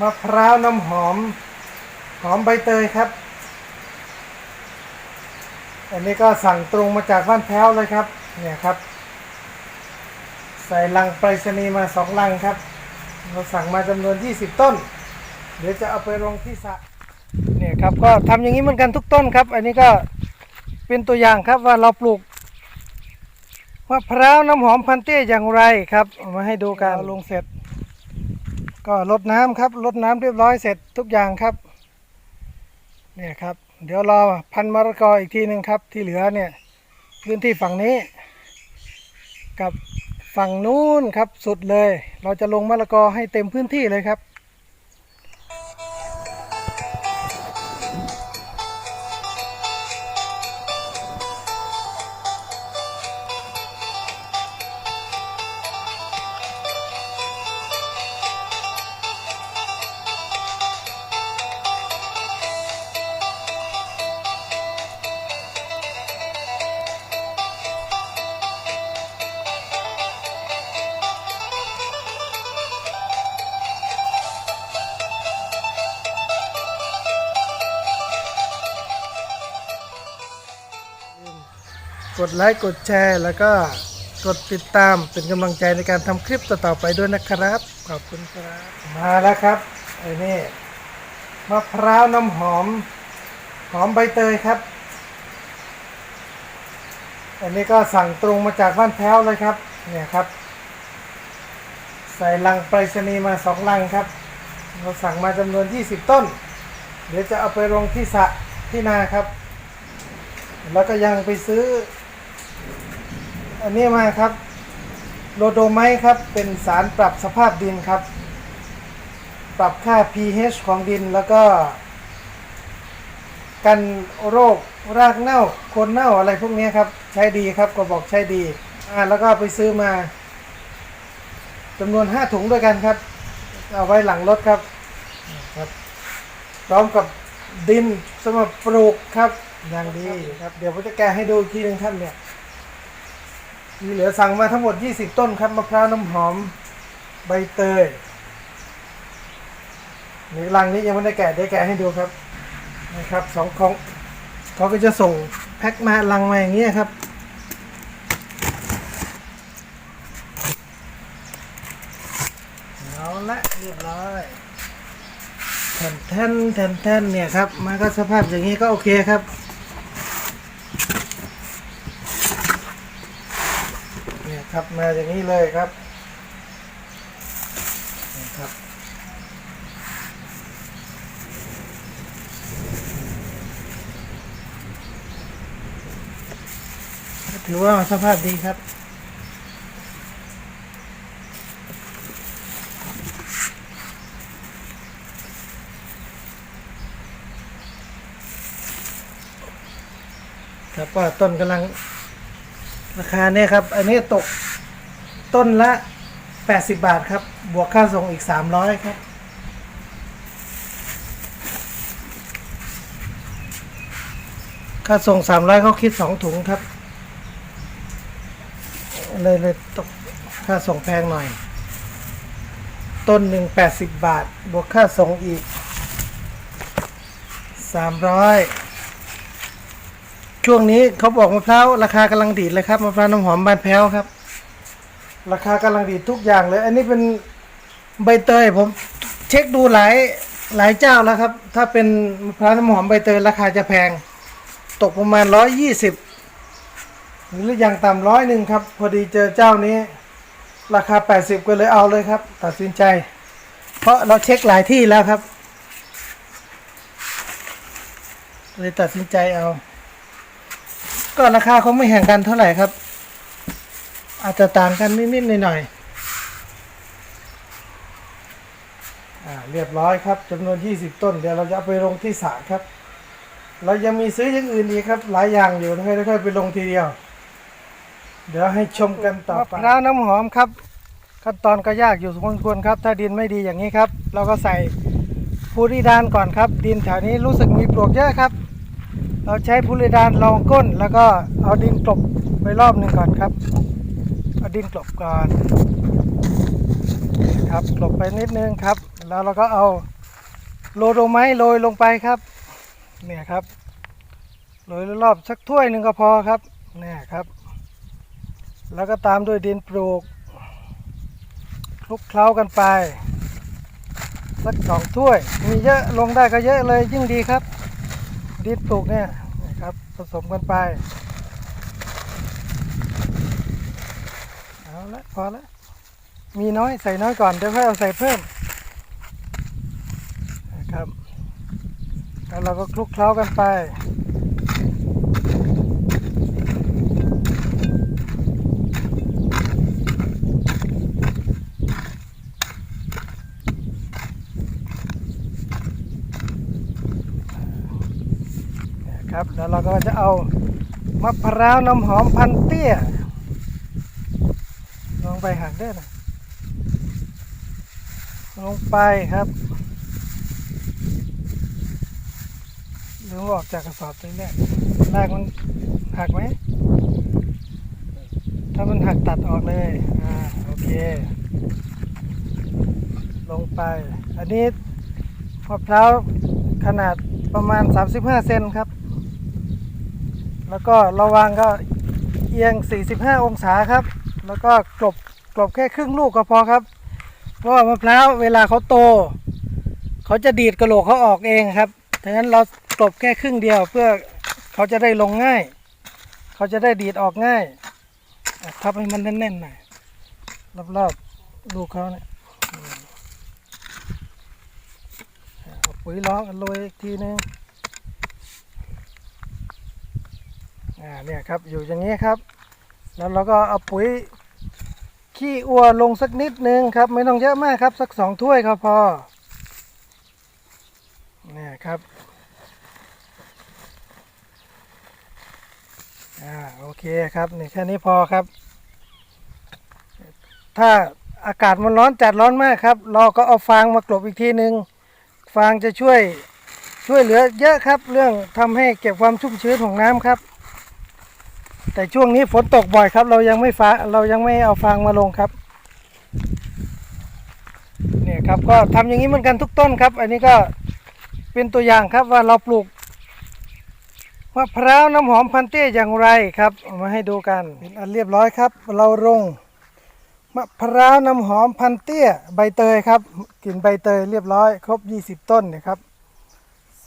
มะพร้าวน้ำหอม หอมใบเตยครับ อันนี้ก็สั่งตรงมาจากบ้านแพ้วเลยครับ เนี่ยครับ ใส่ลังไปรษณีย์มาสองลังครับ เราสั่งมาจำนวน 20 ต้น เดี๋ยวจะเอาไปลงที่สระเนี่ยครับก็ทำอย่างนี้เหมือนกันทุกต้นครับ อันนี้ก็เป็นตัวอย่างครับว่าเราปลูกมะพร้าวน้ำหอมพันเต้อย่างไรครับ มาให้ดูกันลงเสร็จ ก็ลดน้ำครับลดน้ำเรียบร้อยเสร็จทุกอย่างครับ เนี่ยครับ เดี๋ยวรอพันมะละกออีกทีหนึ่งครับ ที่เหลือเนี่ยพื้นที่ฝั่งนี้ กับฝั่งนู้นครับสุดเลย เราจะลงมะละกอให้เต็มพื้นที่เลยครับ กดไลค์กดแชร์ แล้วก็กดติดตามเป็นกำลังใจในการทำคลิปต่อๆไปด้วยนะครับ ขอบคุณครับ มาแล้วครับไอ้นี่มะพร้าวน้ำหอม หอมใบเตยครับ อันนี้ก็สั่งตรงมาจากบ้านแพ้วเลยครับ เนี่ยครับ ใส่ลังไปรษณีย์มาสองลังครับ เราสั่งมาจำนวน 20 ต้น เดี๋ยวจะเอาไปลงที่สะที่นาครับ แล้วก็ยังไปซื้อ อันนี้มาครับโลโดไมครับเป็นสารปรับสภาพดินครับ ปรับค่า pH ของดินแล้วก็ กันโรครากเน่าโคนเน่าอะไรพวกนี้ครับ ใช้ดีครับก็บอกใช้ดีอ่าแล้วก็ไปซื้อมาจำนวน 5 ถุงด้วยกันครับ เอาไว้หลังรถครับครับ พร้อมกับดินสำหรับปลูกครับอย่างดีครับ เดี๋ยวผมจะแกะให้ดูอีกทีนึงครับเนี่ย มีเหลือสั่งมาทั้งหมด 20 ต้นครับมะพร้าวน้ำหอมใบเตยนี่ลังนี้ยังไม่ได้แกะเดี๋ยวแกะให้ดูครับนะครับสองของเขาก็จะส่งแพ็คมาลังมาอย่างเงี้ยครับเอาละเรียบร้อยแผ่นแทนแผ่นแทนเนี่ยครับมันก็สภาพอย่างนี้ก็โอเคครับ เนี่ย ครับมาอย่างนี้เลยครับครับถือว่าสภาพดีครับครับก็ต้นกำลัง ราคาเนี่ยครับ อันนี้ตกต้นละ 80 บาทครับ บวกค่าส่งอีก 300 ครับ ค่าส่ง 300เขาคิด 2 ถุงครับ เลยเลยตกค่าส่งแพงหน่อย ต้นหนึ่ง80 บาท บวกค่าส่งอีก 300 ช่วงนี้เขาบอกมะพร้าวราคากำลังดีดเลยครับมะพร้าวน้ำหอมบานแพ้วครับ ราคากำลังดีดทุกอย่างเลย อันนี้เป็นใบเตยผมเช็คดูหลายหลายเจ้าแล้วครับ ถ้าเป็นมะพร้าวน้ำหอมใบเตยราคาจะแพง ตกประมาณร้อยยี่สิบหรืออย่างต่ำร้อยหนึ่งครับ พอดีเจอเจ้านี้ ราคาแปดสิบก็เลยเอาเลยครับ ตัดสินใจ เพราะเราเช็คหลายที่แล้วครับ เลยตัดสินใจเอา ก็ราคาคงไม่แข่งกันเท่าไหร่ครับ อาจจะต่างกันนิดๆหน่อยๆเรียบร้อยครับจำนวน 20 ต้น เดี๋ยวเราจะเอาไปลงที่สระครับ เรายังมีซื้ออย่างอื่นอีกครับ หลายอย่างอยู่ค่อยไปลงทีเดียว เดี๋ยวให้ชมกันต่อไปมะพร้าวน้ำหอมครับ ขั้นตอนก็ยากอยู่สมควรครับ ถ้าดินไม่ดีอย่างนี้ครับ เราก็ใส่พูริดานก่อนครับ ดินแถวนี้รู้สึกมีปลวกเยอะครับ เราใช้พูริดานรองก้น แล้วก็เอาดินกลบไปรอบหนึ่งก่อนครับเอาดินกลบก่อนครับกลบไปนิดนึงครับ แล้วเราก็เอาโรยลงไม้โรยลงไปครับเนี่ยครับโรยรอบสักถ้วยหนึ่งก็พอครับเนี่ยครับ แล้วก็ตามด้วยดินปลูกคลุกเคล้ากันไปสักสองถ้วย มีเยอะลงได้ก็เยอะเลยยิ่งดีครับ ดินปลูกเนี่ยนะครับผสมกันไป เอาละพอละมีน้อยใส่น้อยก่อนเดี๋ยวค่อยเอาใส่เพิ่มนะครับแล้วเราก็คลุกเคล้ากันไป นะครับ แล้วเราก็จะเอามะพร้าวน้ำหอมพันเตี้ย ลงไปหักด้วยนะลงไปครับหรือออกจากกระสอบตัวแรกแรกมันหักไหม ถ้ามันหักตัดออกเลย อ่า โอเค ลงไป อันนี้มะพร้าวขนาดประมาณ 35 เซนครับ แล้วก็ระวางก็เอียง 45 องศาครับ แล้วก็กลบกลบแค่ครึ่งลูกก็พอครับ เพราะว่ามะพร้าวเวลาเขาโต เขาจะดีดกระโหลกเขาออกเองครับดังนั้นเรากลบแค่ครึ่งเดียวเพื่อเขาจะได้ลงง่าย เขาจะได้ดีดออกง่ายทับให้มันแน่นๆหน่อยรอบๆลูกเขาเนี่ยเอาปุ๋ยล้อกันโรยอีกทีนึง อ่าเนี่ยครับอยู่อย่างนี้ครับ แล้วเราก็เอาปุ๋ยขี้อัวลงสักนิดนึงครับ ไม่ต้องเยอะมากครับ สักสองถ้วยก็พอเนี่ยครับอ่าโอเคครับนี่แค่นี้พอครับ ถ้าอากาศมันร้อนจัดร้อนมากครับ เราก็เอาฟางมากลบอีกทีนึง ฟางจะช่วยช่วยเหลือเยอะครับ เรื่องทำให้เก็บความชุ่มชื้นของน้ำครับ แต่ช่วงนี้ฝนตกบ่อยครับ เรายังไม่ฟ้าเรายังไม่เอาฟางมาลงครับเนี่ยครับก็ทำอย่างนี้เหมือนกันทุกต้นครับ อันนี้ก็เป็นตัวอย่างครับว่าเราปลูกมะพร้าวน้ำหอมพันเต้อย่างไรครับมาให้ดูกันเป็นอันเรียบร้อยครับ เราลงมะพร้าวน้ำหอมพันเตี้ยใบเตยครับกลิ่นใบเตยเรียบร้อย ครบ 20 ต้นเนี่ยครับ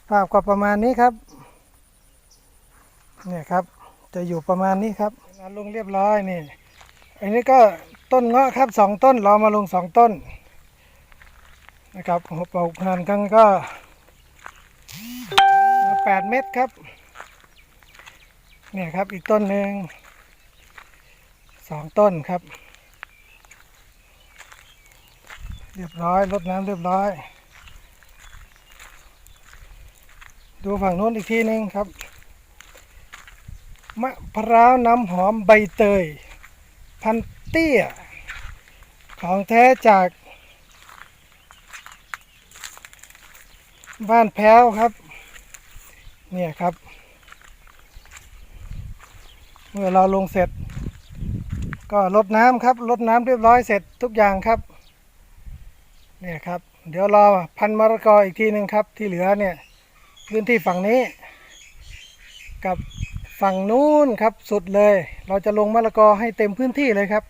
ภาพก็ประมาณนี้ครับเนี่ยครับ จะอยู่ประมาณนี้ครับเอาลงเรียบร้อยนี่ อันนี้ก็ต้นเงาะครับสองต้นเรามาลงสองต้นนะครับหัวปลูกพันกันก็แปดเม็ดครับ เนี่ยครับอีกต้นหนึ่งสองต้นครับ เรียบร้อยรดน้ำเรียบร้อย ดูฝั่งโน้นอีกทีหนึงครับ มะพร้าวน้ำหอมใบเตย พันเตี้ย ของแท้จาก บ้านแพ้วครับ เนี่ยครับ เมื่อเราลงเสร็จ ก็ลดน้ำครับลดน้ำเรียบร้อยเสร็จทุกอย่างครับ เนี่ยครับ เดี๋ยวรอพันมะละกออีกทีหนึ่งครับ ที่เหลือเนี่ยพื้นที่ฝั่งนี้กับ ฝั่งนู้นครับสุดเลย เราจะลงมะละกอให้เต็มพื้นที่เลยครับ